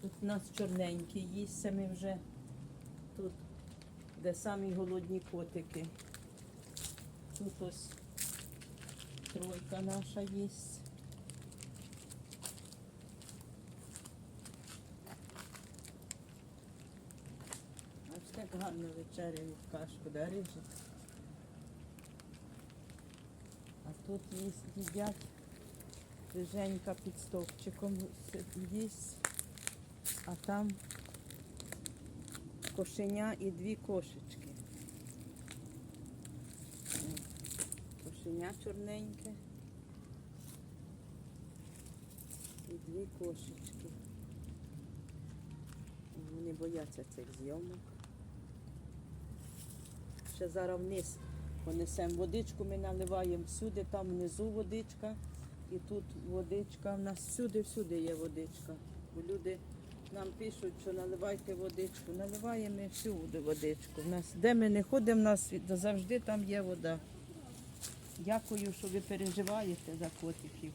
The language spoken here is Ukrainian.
Тут у нас чорненькі їсть, ми вже тут, де самі голодні котики. Тут ось тройка наша їсть. Ось так гарно вечеряють кашку, да, ріжуть. А тут їсть, їдять Женька під стовпчиком їсть, а там кошеня і дві кошечки. Кошеня чорненьке і дві кошечки. Вони бояться цих зйомок. Ще зараз вниз понесемо водичку, ми наливаємо всюди, там внизу водичка. І тут водичка. У нас всюди-всюди є водичка. Бо люди нам пишуть, що наливайте водичку. Наливаємо ми всюди водичку. Де ми не ходимо, нас завжди там є вода. Дякую, що ви переживаєте за котиків.